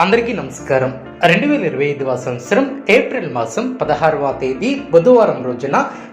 అందరికీ నమస్కారం. రెండు వేల ఇరవై ఐదవ సంవత్సరం ఏప్రిల్ మాసం పదహారవ తేదీ బుధవారం రోజున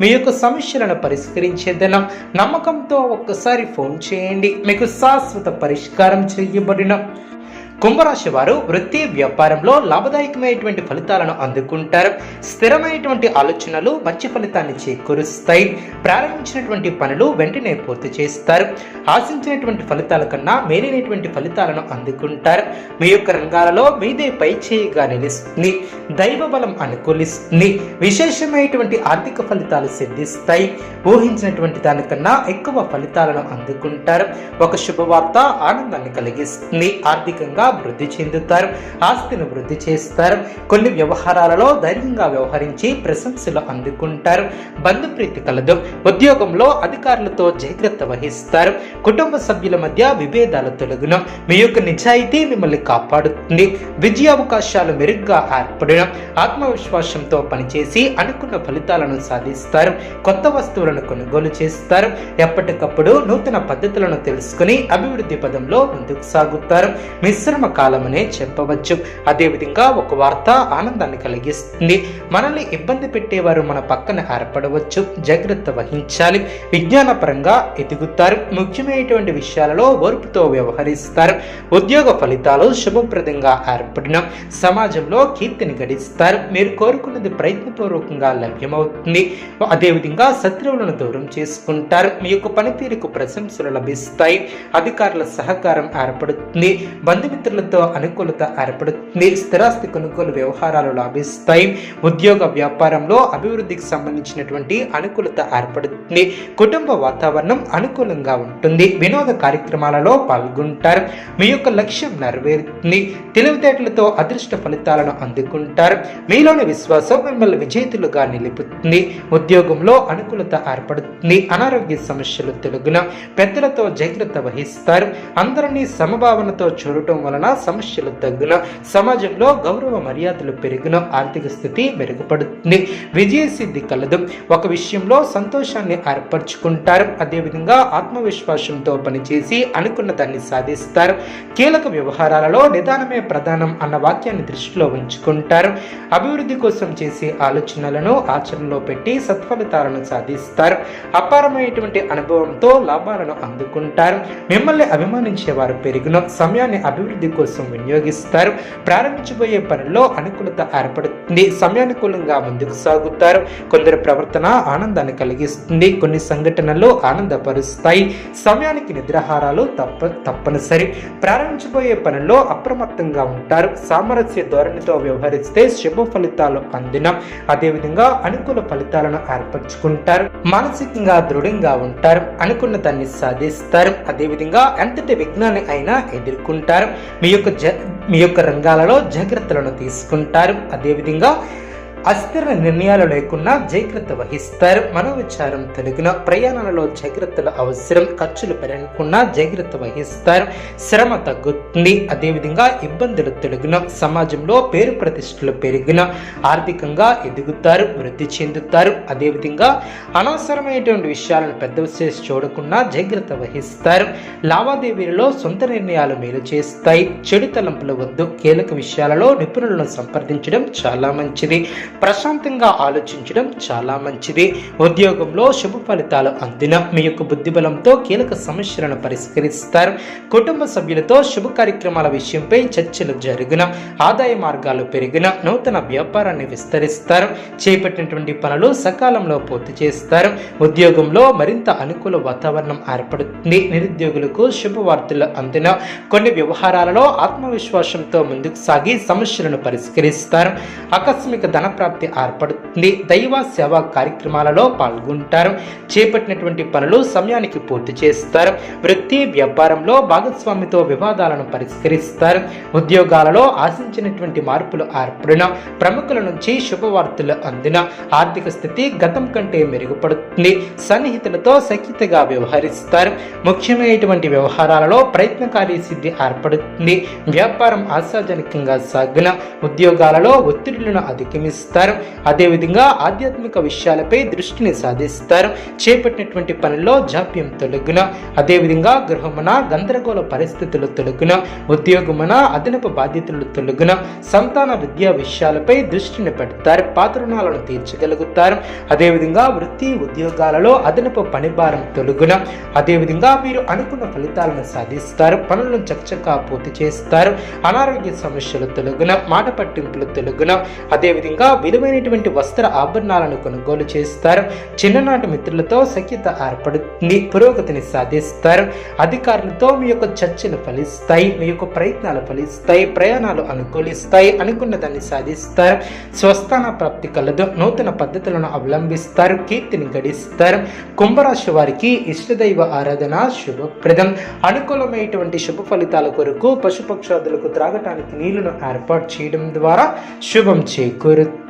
మీ యొక్క సమస్యలను పరిష్కరించేదనం నమ్మకంతో ఒక్కసారి ఫోన్ చేయండి. మీకు శాశ్వత పరిష్కారం చేయబడిన కుంభరాశి వారు వృత్తి వ్యాపారంలో లాభదాయకమైనటువంటి ఫలితాలను అందుకుంటారు. స్థిరమైనటువంటి ఆలోచనలు మంచి ఫలితాన్ని చేకూరుస్తాయి. ప్రారంభించినటువంటి పనులు వెంటనే పూర్తి చేస్తారు. ఆశించినటువంటి ఫలితాల కన్నా మేలైనటువంటి ఫలితాలను అందుకుంటారు. మీ యొక్క రంగాలలో మీదే పై చేయిగా నిలుస్తుంది. దైవ బలం అనుకూలిస్తుంది. విశేషమైనటువంటి ఆర్థిక ఫలితాలు సిద్ధిస్తాయి. ఊహించినటువంటి దానికన్నా ఎక్కువ ఫలితాలను అందుకుంటారు. ఒక శుభవార్త ఆనందాన్ని కలిగిస్తుంది. ఆర్థికంగా వృద్ధి చెందుతారు ఆస్తిని వృద్ధి చేస్తారు. కొన్ని వ్యవహారాలలో ధైర్యంగా వ్యవహరించి ప్రశంసలు అందుకుంటారు. బంధుప్రీతి కలదు. ఉద్యోగంలో అధికారులతో జాగ్రత్త వహిస్తారు. కుటుంబ సభ్యుల మధ్య విభేదాలు తొలగును. మీ యొక్క నిజాయితీ మిమ్మల్ని కాపాడుతుంది. విజయావకాశాలు మెరుగ్గా ఏర్పడడం ఆత్మవిశ్వాసంతో పనిచేసి అనుకున్న ఫలితాలను సాధిస్తారు. కొత్త వస్తువులను కొనుగోలు చేస్తారు. ఎప్పటికప్పుడు నూతన పద్ధతులను తెలుసుకుని అభివృద్ధి పదంలో ముందుకు సాగుతారు. మిశ్రమ కాలమనే చెప్పవచ్చు. అదేవిధంగా ఒక వార్త ఆనందాన్ని కలిగిస్తుంది. మనల్ని ఇబ్బంది పెట్టేవారు మన పక్కన ఏర్పడవచ్చు జాగ్రత్త వహించాలి. విజ్ఞానపరంగా ఎదుగుతారు. ముఖ్యమైనటువంటి విషయాలలో ఓర్పుతో వ్యవహరిస్తారు. ఉద్యోగ ఫలితాలు శుభప్రదంగా ఏర్పడిన సమాజంలో కీర్తిని గడిస్తారు. మీరు కోరుకున్నది ప్రయత్నపూర్వకంగా లభ్యమవుతుంది. అదేవిధంగా శత్రువులను దూరం చేసుకుంటారు. మీ యొక్క పనితీరుకు ప్రశంసలు లభిస్తాయి. అధికారుల సహకారం ఏర్పడుతుంది. మిత్రులతో అనుకూలత ఏర్పడుతుంది స్థిరాస్తి కొనుగోలు వ్యవహారాలు లాభిస్తాయి. ఉద్యోగ వ్యాపారంలో అభివృద్ధికి సంబంధించినటువంటి అనుకూలత ఏర్పడుతుంది. కుటుంబ వాతావరణం అనుకూలంగా ఉంటుంది. వినోద కార్యక్రమాలలో పాల్గొంటారు. మీ యొక్క లక్ష్యం నెరవేరుతుంది. తెలివితేటలతో అదృష్ట ఫలితాలను అందుకుంటారు. మీలోని విశ్వాసం మిమ్మల్ని విజేతలుగా నిలుపుతుంది. ఉద్యోగంలో అనుకూలత ఏర్పడుతుంది. అనారోగ్య సమస్యలు తెలుగున పెద్దలతో జాగ్రత్త వహిస్తారు. అందరినీ సమభావనతో చూడటం వలన సమస్యలు తగ్గున సమాజంలో గౌరవ మర్యాదలు పెరుగున ఆర్థిక స్థితి మెరుగుపడుతుంది. విజయ సిద్ధి కలదు. ఒక విషయంలో సంతోషాన్ని ఏర్పరచుకుంటారు. అదేవిధంగా ఆత్మవిశ్వాసంతో పనిచేసి అనుకున్న దాన్ని సాధిస్తారు. కీలక వ్యవహారాలలో నిదానమే ప్రధానం అన్న వాక్యాన్ని దృష్టిలో ఉంచుకుంటారు. అభివృద్ధి కోసం చేసే ఆలోచనలను ఆచరణలో పెట్టి సత్ఫలితాలను సాధిస్తారు. అపారమైనటువంటి అనుభవంతో లాభాలను అందుకుంటారు. మిమ్మల్ని అభిమానించే వారు పెరిగిన సమయాన్ని అభివృద్ధి కోసం వినియోగిస్తారు. ప్రారంభించబోయే పనుల్లో అనుకూలత ఏర్పడుతుంది. సమయానుకూలంగా ముందుకు సాగుతారు. కొందరి ప్రవర్తన ఆనందాన్ని కలిగిస్తుంది. కొన్ని సంఘటనలు ఆనందపరుస్తాయి. సమయానికి నిద్రాహారాలు తప్ప తప్పనిసరి. ప్రారంభించబోయే పనుల్లో అప్రమత్తంగా ఉంటారు. సామరస్య ధోరణితో వ్యవహరిస్తే శుభ ఫలితాలు అందిన. అదేవిధంగా అనుకూల ఫలితాలను ఏర్పరచుకుంటారు. మానసికంగా దృఢంగా ఉంటారు. అనుకున్న దాన్ని సాధిస్తారు అదేవిధంగా ఎంతటి విఘ్నాన్ని అయినా ఎదుర్కొంటారు. మీ యొక్క జ మీ యొక్క రంగాలలో జాగ్రత్తలను తీసుకుంటారు. అదేవిధంగా అస్థిర నిర్ణయాలు లేకుండా జాగ్రత్త వహిస్తారు. మనోవిచారం తొలగిన ప్రయాణాలలో జాగ్రత్తలు అవసరం ఖర్చులు పెరగకుండా జాగ్రత్త వహిస్తారు. శ్రమ తగ్గుతుంది. అదేవిధంగా ఇబ్బందులు తొలగిన సమాజంలో పేరు ప్రతిష్టలు పెరిగిన ఆర్థికంగా ఎదుగుతారు వృద్ధి చెందుతారు. అదేవిధంగా అనవసరమైనటువంటి విషయాలను పెద్ద చేసి చూడకుండా జాగ్రత్త వహిస్తారు. లావాదేవీలలో సొంత నిర్ణయాలు మేలు చేస్తాయి. చెడు తలంపుల వద్దు. కీలక విషయాలలో నిపుణులను సంప్రదించడం చాలా మంచిది. ప్రశాంతంగా ఆలోచించడం చాలా మంచిది. ఉద్యోగంలో శుభ ఫలితాలు అందిన మీ యొక్క బుద్ధిబలంతో కీలక సమస్యలను పరిష్కరిస్తారు. కుటుంబ సభ్యులతో శుభ కార్యక్రమాల విషయంపై చర్చలు జరిగిన ఆదాయ మార్గాలు పెరిగిన నూతన వ్యాపారాన్ని విస్తరిస్తారు. చేపట్టినటువంటి పనులు సకాలంలో పూర్తి చేస్తారు. ఉద్యోగంలో మరింత అనుకూల వాతావరణం ఏర్పడుతుంది. నిరుద్యోగులకు శుభవార్తలు అందిన కొన్ని వ్యవహారాలలో ఆత్మవిశ్వాసంతో ముందుకు సాగి సమస్యలను పరిష్కరిస్తారు. ఆకస్మిక ధన ప్రాప్తి ఏర్పడుతుంది. దైవ సేవా కార్యక్రమాలలో పాల్గొంటారు. చేపట్టినటువంటి పనులు సమయానికి పూర్తి చేస్తారు. వృత్తి వ్యాపారంలో భాగస్వామితో వివాదాలను పరిష్కరిస్తారు. ఉద్యోగాలలో ఆశించినటువంటి మార్పులు ఏర్పడిన ప్రముఖుల నుంచి శుభవార్తలు అందిన ఆర్థిక స్థితి గతం కంటే మెరుగుపడుతుంది. సన్నిహితులతో సఖ్యతగా వ్యవహరిస్తారు. ముఖ్యమైనటువంటి వ్యవహారాలలో ప్రయత్నకారి సిద్ధి ఏర్పడుతుంది. వ్యాపారం ఆశాజనకంగా సాగిన ఉద్యోగాలలో ఒత్తిడులను అధిగమిస్తారు. అదేవిధంగా ఆధ్యాత్మిక విషయాలపై దృష్టిని సాధిస్తారు. చేపట్టినటువంటి పనుల్లో జాప్యం తొలగున. అదేవిధంగా గృహమున గందరగోళ పరిస్థితులు తొలగున. ఉద్యోగమున అదనపు బాధ్యతలు తొలగున. సంతాన విద్యా విషయాలపై దృష్టిని పెడతారు. పాత రుణాలను తీర్చగలుగుతారు. అదేవిధంగా వృత్తి ఉద్యోగాలలో అదనపు పనిభారం తొలగున. అదేవిధంగా మీరు అనుకున్న ఫలితాలను సాధిస్తారు. పనులను చకచకా పూర్తి చేస్తారు. అనారోగ్య సమస్యలు తొలగున. మాట పట్టింపులు తొలగున. అదేవిధంగా విలువైనటువంటి వస్త్ర ఆభరణాలను కొనుగోలు చేస్తారు. చిన్ననాటి మిత్రులతో సఖ్యత ఏర్పడుతుంది. పురోగతిని సాధిస్తారు. అధికారులతో మీ యొక్క చర్చలు ఫలిస్తాయి. మీ యొక్క ప్రయత్నాలు ఫలిస్తాయి. ప్రయాణాలు అనుకూలిస్తాయి. అనుకున్న దాన్ని సాధిస్తారు. స్వస్థాన ప్రాప్తి కలదు. నూతన పద్ధతులను అవలంబిస్తారు. కీర్తిని గడిస్తారు. కుంభరాశి వారికి ఇష్టదైవ ఆరాధన శుభప్రదం. అనుకూలమైనటువంటి శుభ ఫలితాల కొరకు పశుపక్షాదులకు త్రాగటానికి నీళ్ళను ఏర్పాటు చేయడం ద్వారా శుభం చేకూరుతుంది.